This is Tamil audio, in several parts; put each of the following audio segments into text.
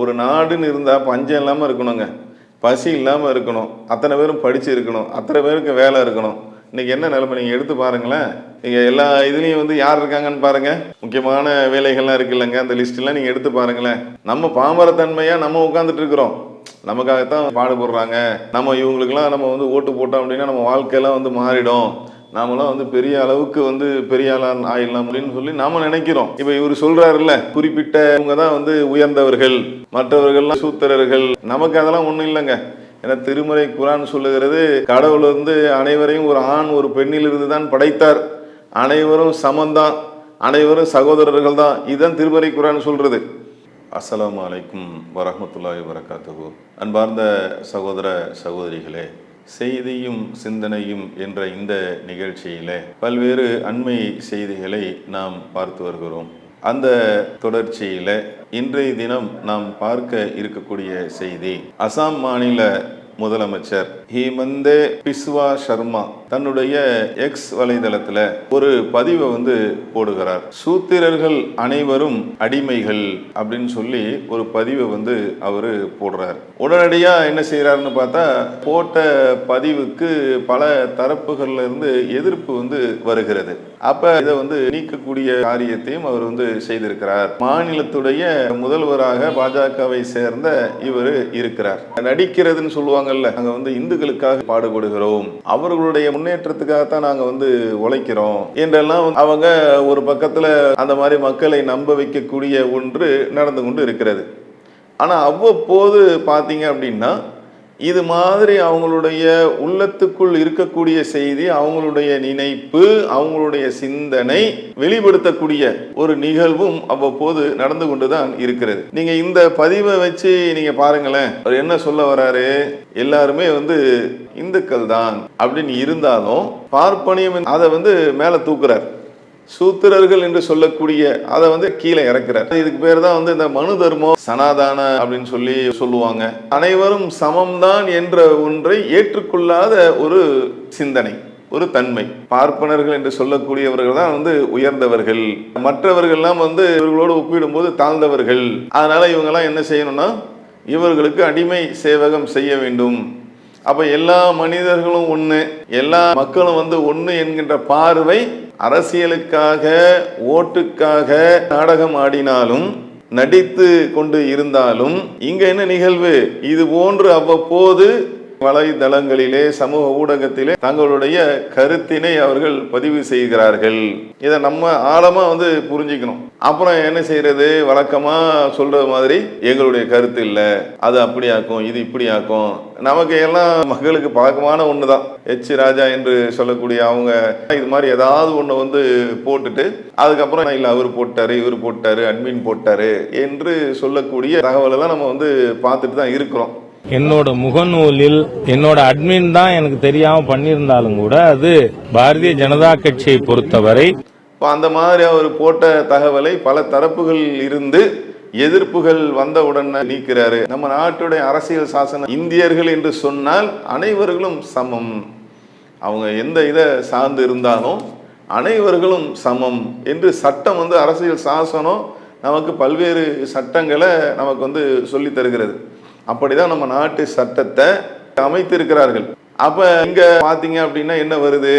ஒரு நாடுன்னு இருந்தால் பஞ்சம் இல்லாமல் இருக்கணுங்க. பசி இல்லாமல் இருக்கணும். அத்தனை பேரும் படிச்சு இருக்கணும். அத்தனை பேருக்கு வேலை இருக்கணும். இன்னைக்கு என்ன நிலைமை? நீங்கள் எடுத்து பாருங்களேன். நீங்கள் எல்லா இதுலேயும் வந்து யார் இருக்காங்கன்னு பாருங்கள் முக்கியமான வேலைகள்லாம் இருக்குல்லங்க அந்த லிஸ்ட்லாம் நீங்கள் எடுத்து பாருங்களேன். நம்ம பாமரத்தன்மையாக நம்ம உட்காந்துட்டு இருக்கிறோம். நமக்காகத்தான் பாடுபடுறாங்க. நம்ம இவங்களுக்கெல்லாம் நம்ம வந்து ஓட்டு போட்டோம் அப்படின்னா நம்ம வாழ்க்கையெல்லாம் வந்து மாறிடும். நாமெல்லாம் வந்து பெரிய அளவுக்கு வந்து பெரிய ஆளா ஆயிடலாம் அப்படின்னு சொல்லி நாம நினைக்கிறோம். இப்ப இவர் சொல்றாருல்ல குறிப்பிட்ட இவங்க தான் வந்து உயர்ந்தவர்கள் மற்றவர்கள்லாம் சூத்திரர்கள். நமக்கு அதெல்லாம் ஒண்ணும் இல்லைங்க. ஏன்னா திருமறை குரான் சொல்லுகிறது கடவுள் வந்து அனைவரையும் ஒரு ஆண் ஒரு பெண்ணிலிருந்து தான் படைத்தார். அனைவரும் சமந்தான் அனைவரும் சகோதரர்கள் தான். இதுதான் திருமறை குரான் சொல்றது. அஸ்லாம் வலைக்கும் வரஹ்மத்துல்லாஹி வரகாத்துஹு அன்பார்ந்த சகோதர சகோதரிகளே செய்தியும் சிந்தனையும் என்ற இந்த நிகழ்ச்சியிலே பல்வேறு அண்மை செய்திகளை நாம் பார்த்து வருகிறோம். அந்த தொடர்ச்சியில இன்றைய தினம் நாம் பார்க்க இருக்கக்கூடிய செய்தி அசாம் மாநில முதலமைச்சர் ஹேமந்தே பிஸ்வா சர்மா தன்னுடைய எக்ஸ் வலைதளத்துல ஒரு பதிவை வந்து போடுகிறார். சூத்திரர்கள் அனைவரும் அடிமைகள் அப்படின்னு சொல்லி ஒரு பதிவை வந்து அவரு போடுறார். உடனடியா என்ன செய்யறாருன்னு பார்த்தா போட்ட பதிவுக்கு பல தரப்புகள்ல இருந்து எதிர்ப்பு வந்து வருகிறது. அப்ப இதை வந்து நீக்கக்கூடிய காரியத்தையும் அவர் வந்து செய்திருக்கிறார். மாநிலத்துடைய முதல்வராக பாஜகவை சேர்ந்த இவர் இருக்கிறார். நடிக்கிறதுன்னு சொல்லுவாங்கல்ல அங்க வந்து இந்துக்களுக்காக பாடுபடுகிறோம். அவர்களுடைய முன்னேற்றத்துக்காகத்தான் நாங்கள் வந்து உழைக்கிறோம். என்றெல்லாம் அவங்க ஒரு பக்கத்தில் அந்த மாதிரி மக்களை நம்ப வைக்கக்கூடிய ஒன்று நடந்து கொண்டு இருக்கிறது. ஆனால் அவ்வப்போது பார்த்தீங்க அப்படின்னா இது மாதிரி அவங்களுடைய உள்ளத்துக்குள் இருக்கக்கூடிய செய்தி அவங்களுடைய நினைப்பு அவங்களுடைய சிந்தனை வெளிப்படுத்தக்கூடிய ஒரு நிகழ்வும் அவ்வப்போது நடந்து கொண்டுதான் இருக்கிறது. நீங்க இந்த பதிவை வச்சு நீங்க பாருங்களேன் அவர் என்ன சொல்ல வராரு? எல்லாருமே வந்து இந்துக்கள் தான் அப்படின்னு இருந்தாலும் பார்ப்பனியம் அதை வந்து மேல தூக்குறார். சூத்திரர்கள் என்று சொல்லக்கூடிய அதை வந்து கீழே இறக்குறார். இதுக்கு பேர் தான் வந்து இந்த மனு தர்மம் சனாதான அப்படின்னு சொல்லி சொல்லுவாங்க. அனைவரும் சமம்தான் என்ற ஒன்றை ஏற்றுக்கொள்ளாத ஒரு சிந்தனை ஒரு தன்மை. பார்ப்பனர்கள் என்று சொல்லக்கூடியவர்கள் தான் வந்து உயர்ந்தவர்கள். மற்றவர்கள்லாம் வந்து இவர்களோடு ஒப்பிடும்போது தாழ்ந்தவர்கள். அதனால இவங்கெல்லாம் என்ன செய்யணும்னா இவர்களுக்கு அடிமை சேவகம் செய்ய வேண்டும். அப்ப எல்லா மனிதர்களும் ஒண்ணு எல்லா மக்களும் வந்து ஒண்ணு என்கின்ற பார்வை அரசியலுக்காக ஓட்டுக்காக நாடகம் ஆடினாலும் நடித்து கொண்டு இருந்தாலும் இங்க என்ன நிகழ்வு? இது போன்று அவ்வப்போது வலைதளங்களிலே சமூக ஊடகத்திலே தங்களுடைய கருத்தினை அவர்கள் பதிவு செய்கிறார்கள். இதை நம்ம ஆழமா வந்து புரிஞ்சுக்கணும். அப்புறம் என்ன செய்யறது? வழக்கமா சொல்ற மாதிரி எங்களுடைய கருத்து இல்லை. அது அப்படியாக்கும் இது இப்படியாக்கும் நமக்கு எல்லாம் மக்களுக்கு பழக்கமான ஒன்று தான் எச் ராஜா என்று சொல்லக்கூடிய அவங்க இது மாதிரி ஏதாவது ஒன்று வந்து போட்டுட்டு அதுக்கப்புறம் இல்லை அவர் போட்டாரு இவர் போட்டாரு அட்மின் போட்டாரு என்று சொல்லக்கூடிய தகவலை தான் நம்ம வந்து பார்த்துட்டு தான் இருக்கிறோம். என்னோட முகநூலில் என்னோட அட்மின் தான் எனக்கு தெரியாம பண்ணியிருந்தாலும் கூட அது பாரதிய ஜனதா கட்சியை பொறுத்தவரை இப்போ அந்த மாதிரி அவர் போட்ட தகவலை பல தரப்புகள் இருந்து எதிர்ப்புகள் வந்தவுடன் நீக்கிறாரு. நம்ம நாட்டுடைய அரசியல் சாசனம் இந்தியர்கள் என்று சொன்னால் அனைவர்களும் சமம். அவங்க எந்த இதை சார்ந்து இருந்தாலும் அனைவர்களும் சமம் என்று சட்டம் வந்து அரசியல் சாசனம் நமக்கு பல்வேறு சட்டங்களை நமக்கு வந்து சொல்லி தருகிறது. அப்படிதான் நம்ம நாட்டு சட்டத்தை அமைத்திருக்கிறார்கள். அப்ப இங்க பாத்தீங்க அப்படின்னா என்ன வருது?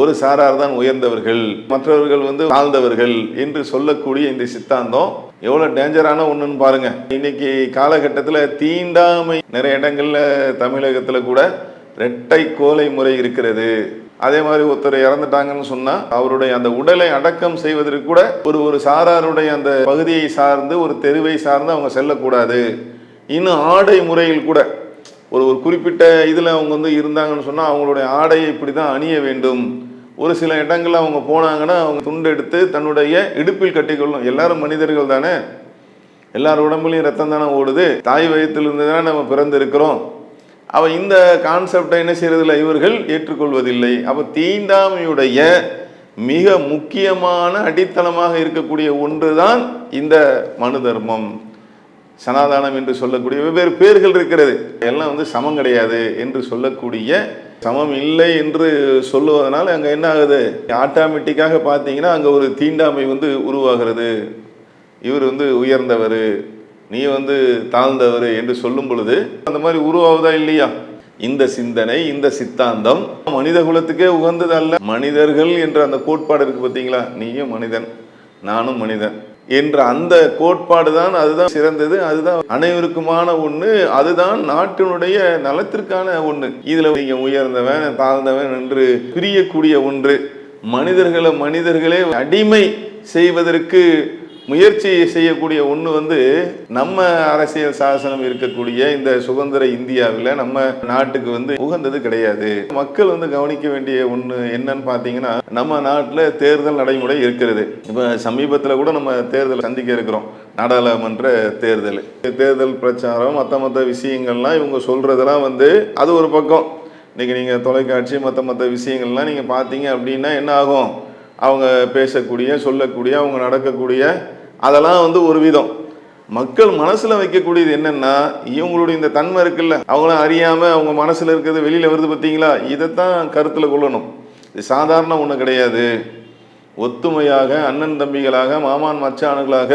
ஒரு சாரார் தான் உயர்ந்தவர்கள் மற்றவர்கள் வந்து தாழ்ந்தவர்கள் என்று சொல்லக்கூடிய இந்த சித்தாந்தம் எவ்வளவு டேஞ்சரான ஒண்ணுன்னு பாருங்க. இன்னைக்கு காலகட்டத்தில் தீண்டாமை நிறைய இடங்கள்ல தமிழகத்துல கூட இரட்டை கோலை முறை இருக்கிறது. அதே மாதிரி ஒருத்தர் இறந்துட்டாங்கன்னு சொன்னா அவருடைய அந்த உடலை அடக்கம் செய்வதற்கு கூட ஒரு ஒரு சாராருடைய அந்த பகுதியை சார்ந்து ஒரு தெருவை சார்ந்து அவங்க செல்லக்கூடாது. இன்னும் ஆடை முறையில் கூட ஒரு ஒரு குறிப்பிட்ட இதில் அவங்க வந்து இருந்தாங்கன்னு சொன்னால் அவங்களுடைய ஆடையை இப்படி தான் அணிய வேண்டும். ஒரு சில இடங்களில் அவங்க போனாங்கன்னா அவங்க துண்டு எடுத்து தன்னுடைய இடுப்பில் கட்டிக்கொள்ளும் எல்லாரும் மனிதர்கள் தானே? எல்லார் உடம்புலையும் ரத்தம் தானே ஓடுது? தாய் வயத்திலிருந்து தானே நம்ம பிறந்திருக்கிறோம். அவள் இந்த கான்செப்டை என்ன செய்கிறதில்ல இவர்கள் ஏற்றுக்கொள்வதில்லை. அப்போ தீண்டாமையுடைய மிக முக்கியமான அடித்தளமாக இருக்கக்கூடிய ஒன்று தான் இந்த மனு தர்மம். சனாதானம் என்று சொல்லக்கூடிய வெவ்வேறு பேர்கள் இருக்கிறது. எல்லாம் வந்து சமம் கிடையாது என்று சொல்லக்கூடிய சமம் இல்லை என்று சொல்லுவதனால் அங்கே என்ன ஆகுது? ஆட்டோமேட்டிக்காக பார்த்தீங்கன்னா அங்கே ஒரு தீண்டாமை வந்து உருவாகிறது. இவர் வந்து உயர்ந்தவர் நீ வந்து தாழ்ந்தவர் என்று சொல்லும் பொழுது அந்த மாதிரி உருவாகுதா இல்லையா? இந்த சிந்தனை இந்த சித்தாந்தம் மனித குலத்துக்கே உகந்தது அல்ல மனிதர்கள் என்ற அந்த கோட்பாடு இருக்கு பார்த்தீங்களா? நீயும் மனிதன் நானும் மனிதன். என்ற அந்த கோட்பாடு தான் அதுதான் சிறந்தது அதுதான் அனைவருக்குமான ஒண்ணு அதுதான் நாட்டினுடைய நலத்திற்கான ஒண்ணு. இதுல நீங்க உயர்ந்தவன் தாழ்ந்தவன் என்று பிரியக்கூடிய ஒன்று. மனிதர்களை மனிதர்களே அடிமை செய்வதற்கு முயற்சி செய்யக்கூடிய ஒன்று வந்து நம்ம அரசியல் சாசனம் இருக்கக்கூடிய இந்த சுதந்திர இந்தியாவில் நம்ம நாட்டுக்கு வந்து உகந்தது கிடையாது. மக்கள் வந்து கவனிக்க வேண்டிய ஒன்று என்னன்னு பார்த்தீங்கன்னா நம்ம நாட்டில் தேர்தல் நடைமுறை இருக்கிறது. இப்போ சமீபத்தில் கூட நம்ம தேர்தல் சந்திக்க இருக்கிறோம். நாடாளுமன்ற தேர்தல். தேர்தல் பிரச்சாரம் மற்ற மற்ற விஷயங்கள்லாம் இவங்க சொல்றதெல்லாம் வந்து அது ஒரு பக்கம். இன்னைக்கு நீங்கள் தொலைக்காட்சி மற்ற மற்ற விஷயங்கள்லாம் நீங்கள் பார்த்தீங்க அப்படின்னா என்ன ஆகும்? அவங்க பேசக்கூடிய சொல்லக்கூடிய அவங்க நடக்கக்கூடிய அதெல்லாம் வந்து ஒரு விதம். மக்கள் மனசுல வைக்கக்கூடியது என்னன்னா இவங்களுடைய இந்த தன்மை இருக்குல்ல அவங்களும் அறியாம அவங்க மனசுல இருக்கிறது வெளியில வருது பார்த்தீங்களா? இதைத்தான் கருத்துல கொள்ளணும். இது சாதாரண ஒண்ணு கிடையாது. ஒத்துமையாக அண்ணன் தம்பிகளாக மாமான் மச்சான்களாக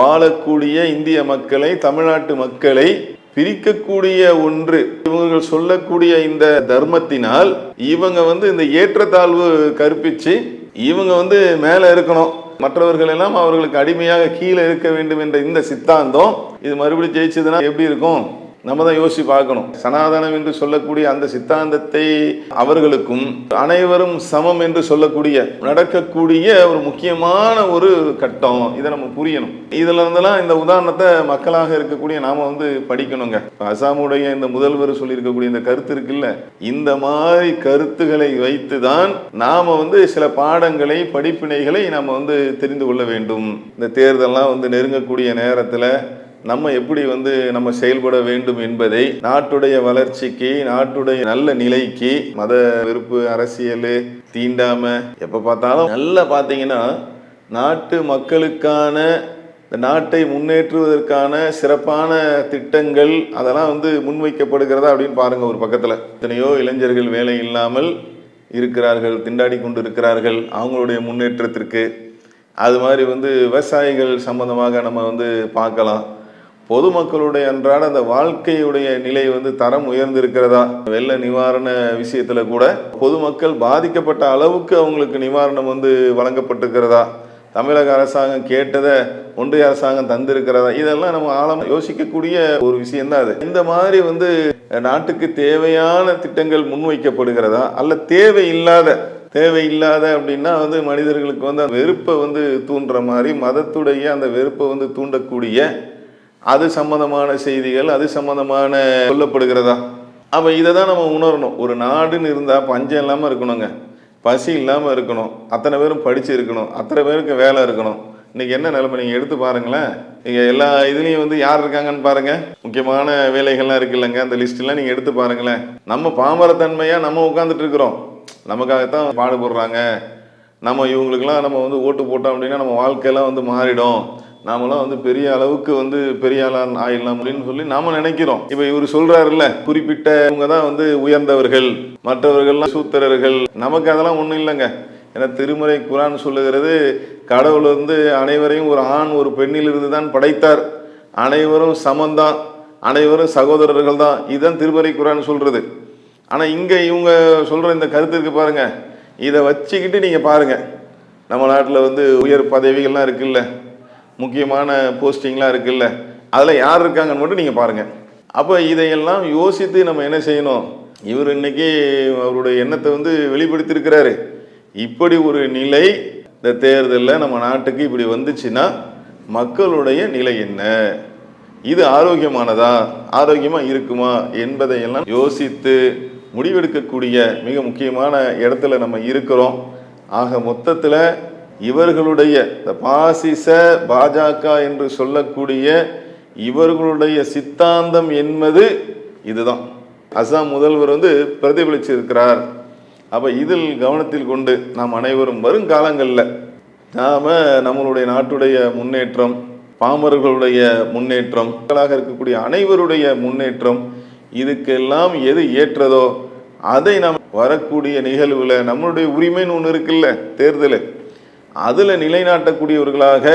வாழக்கூடிய இந்திய மக்களை தமிழ்நாட்டு மக்களை பிரிக்கக்கூடிய ஒன்று. இவங்க சொல்லக்கூடிய இந்த தர்மத்தினால் இவங்க வந்து இந்த ஏற்றத்தாழ்வு கற்பிச்சு இவங்க வந்து மேலே இருக்கணும். மற்றவர்கள் எல்லாம் அவர்களுக்கு அடிமையாக கீழே இருக்க வேண்டும் என்ற இந்த சித்தாந்தம் இது மறுபடியும் ஜெயிச்சதுன்னா எப்படி இருக்கும்? நம்ம தான் யோசிச்சு பார்க்கணும் சனாதனம் என்று சொல்லக்கூடிய அந்த சித்தாந்தத்தை அவர்களுக்கும் அனைவரும் சமம் என்று சொல்லக்கூடிய நடக்கக்கூடிய ஒரு முக்கியமான ஒரு கட்டம். இதை நம்ம புரியணும். இதுல இருந்தெல்லாம் இந்த உதாரணத்தை மக்களாக இருக்கக்கூடிய நாம வந்து படிக்கணுங்க. அசாமுடைய இந்த முதல்வர் சொல்லியிருக்கக்கூடிய இந்த கருத்து இருக்குல்ல? இந்த மாதிரி கருத்துக்களை வைத்து தான் நாம வந்து சில பாடங்களை படிப்பினைகளை நாம வந்து தெரிந்து கொள்ள வேண்டும். இந்த தேர்தல்லாம் வந்து நெருங்கக்கூடிய நேரத்தில் நம்ம எப்படி வந்து நம்ம செயல்பட வேண்டும் என்பதை நாட்டுடைய வளர்ச்சிக்கு நாட்டுடைய நல்ல நிலைக்கு மத வெறுப்பு அரசியல் தீண்டாம எப்ப பார்த்தாலும் நல்லா பார்த்தீங்கன்னா நாட்டு மக்களுக்கான நாட்டை முன்னேற்றுவதற்கான சிறப்பான திட்டங்கள் அதெல்லாம் வந்து முன்வைக்கப்படுகிறதா அப்படின்னு பாருங்க ஒரு பக்கத்தில். எத்தனையோ இளைஞர்கள் வேலை இல்லாமல் இருக்கிறார்கள் திண்டாடி கொண்டு இருக்கிறார்கள் அவங்களுடைய முன்னேற்றத்திற்கு. அது மாதிரி வந்து விவசாயிகள் சம்பந்தமாக நம்ம வந்து பார்க்கலாம். பொதுமக்களுடைய அன்றாட அந்த வாழ்க்கையுடைய நிலை வந்து தரம் உயர்ந்திருக்கிறதா? வெள்ள நிவாரண விஷயத்துல கூட பொதுமக்கள் பாதிக்கப்பட்ட அளவுக்கு அவங்களுக்கு நிவாரணம் வந்து வழங்கப்பட்டிருக்கிறதா? தமிழக அரசாங்கம் கேட்டதை ஒன்றிய அரசாங்கம் தந்திருக்கிறதா? இதெல்லாம் நம்ம ஆழமாக யோசிக்கக்கூடிய ஒரு விஷயம்தான் அது. இந்த மாதிரி வந்து நாட்டுக்கு தேவையான திட்டங்கள் முன்வைக்கப்படுகிறதா? அல்ல தேவையில்லாத தேவையில்லாத அப்படின்னா வந்து மனிதர்களுக்கு வந்து அந்த வெறுப்பை வந்து தூண்டுற மாதிரி மதத்துடைய அந்த வெறுப்பை வந்து தூண்டக்கூடிய அது சம்பந்தமான செய்திகள் அது சம்பந்தமான சொல்லப்படுகிறதா? அப்போ இதை தான் நம்ம உணரணும். ஒரு நாடுன்னு இருந்தால் பஞ்சம் இல்லாமல் இருக்கணுங்க. பசி இல்லாமல் இருக்கணும். அத்தனை பேரும் படிச்சு இருக்கணும். அத்தனை பேருக்கு வேலை இருக்கணும். இன்னைக்கு என்ன நிலைமை? நீங்கள் எடுத்து பாருங்களேன். நீங்கள் எல்லா இதுலேயும் வந்து யார் இருக்காங்கன்னு பாருங்கள் முக்கியமான வேலைகள்லாம் இருக்குல்லங்க அந்த லிஸ்ட்லாம் நீங்கள் எடுத்து பாருங்களேன். நம்ம பாமரத்தன்மையாக நம்ம உட்காந்துட்டு இருக்கிறோம். நமக்காகத்தான் பாடுபடுறாங்க. நம்ம இவங்களுக்கெல்லாம் நம்ம வந்து ஓட்டு போட்டோம் அப்படின்னா நம்ம வாழ்க்கையெல்லாம் வந்து மாறிடும். நாமெல்லாம் வந்து பெரிய அளவுக்கு வந்து பெரிய ஆளான் ஆயிடலாம் அப்படின்னு சொல்லி நாம நினைக்கிறோம். இப்ப இவர் சொல்றாருல்ல குறிப்பிட்ட இவங்க தான் வந்து உயர்ந்தவர்கள் மற்றவர்கள்லாம் சூத்திரர்கள். நமக்கு அதெல்லாம் ஒண்ணும் இல்லைங்க. ஏன்னா திருமறை குரான் சொல்லுகிறது கடவுள் வந்து அனைவரையும் ஒரு ஆண் ஒரு பெண்ணிலிருந்து தான் படைத்தார். அனைவரும் சமந்தான் அனைவரும் சகோதரர்கள் தான். இதுதான் திருமறை குரான் சொல்றது. ஆனா இங்க இவங்க சொல்ற இந்த கருத்து பாருங்க. இதை வச்சுக்கிட்டு நீங்க பாருங்க. நம்ம நாட்டில் வந்து உயர் பதவிகள்லாம் இருக்குல்ல. முக்கியமான போஸ்டிங்லாம் இருக்குல்ல அதில் யார் இருக்காங்கன்னு மட்டும் நீங்கள் பாருங்கள் அப்போ இதையெல்லாம் யோசித்து நம்ம என்ன செய்யணும்? இவர் இன்னைக்கு அவருடைய எண்ணத்தை வந்து வெளிப்படுத்தியிருக்கிறாரு. இப்படி ஒரு நிலை இந்த தேர்தலில் நம்ம நாட்டுக்கு இப்படி வந்துச்சுன்னா மக்களுடைய நிலை என்ன? இது ஆரோக்கியமானதா? ஆரோக்கியமாக இருக்குமா? என்பதையெல்லாம் யோசித்து முடிவெடுக்கக்கூடிய மிக முக்கியமான இடத்துல நம்ம இருக்கிறோம். ஆக மொத்தத்தில் இவர்களுடைய இந்த பாசிச பாஜக என்று சொல்லக்கூடிய இவர்களுடைய சித்தாந்தம் என்பது இதுதான். அசாம் முதல்வர் வந்து பிரதிபலிச்சிருக்கிறார். அப்ப இதில் கவனத்தில் கொண்டு நாம் அனைவரும் வருங்காலங்களில் நாம நம்மளுடைய நாட்டுடைய முன்னேற்றம் பாமர்களுடைய முன்னேற்றம் மக்களாக இருக்கக்கூடிய அனைவருடைய முன்னேற்றம் இதுக்கெல்லாம் எது ஏற்றதோ அதை நாம் வரக்கூடிய நிகழ்வுல நம்மளுடைய உரிமைன்னு ஒன்று இருக்குல்ல தேர்தல். அதில் நிலைநாட்டக்கூடியவர்களாக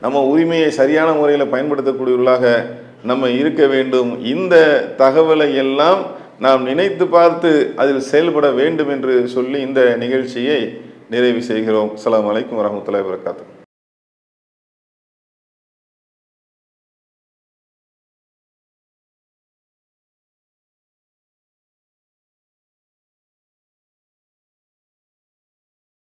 நம்ம உரிமையை சரியான முறையில் பயன்படுத்தக்கூடியவர்களாக நம்ம இருக்க வேண்டும். இந்த தகவலை எல்லாம் நாம் நினைத்து பார்த்து அதில் செயல்பட வேண்டும் என்று சொல்லி இந்த நிகழ்ச்சியை நிறைவு செய்கிறோம். அலாம் வலைக்கம் வரமத்துல வபரகாத்துஹு.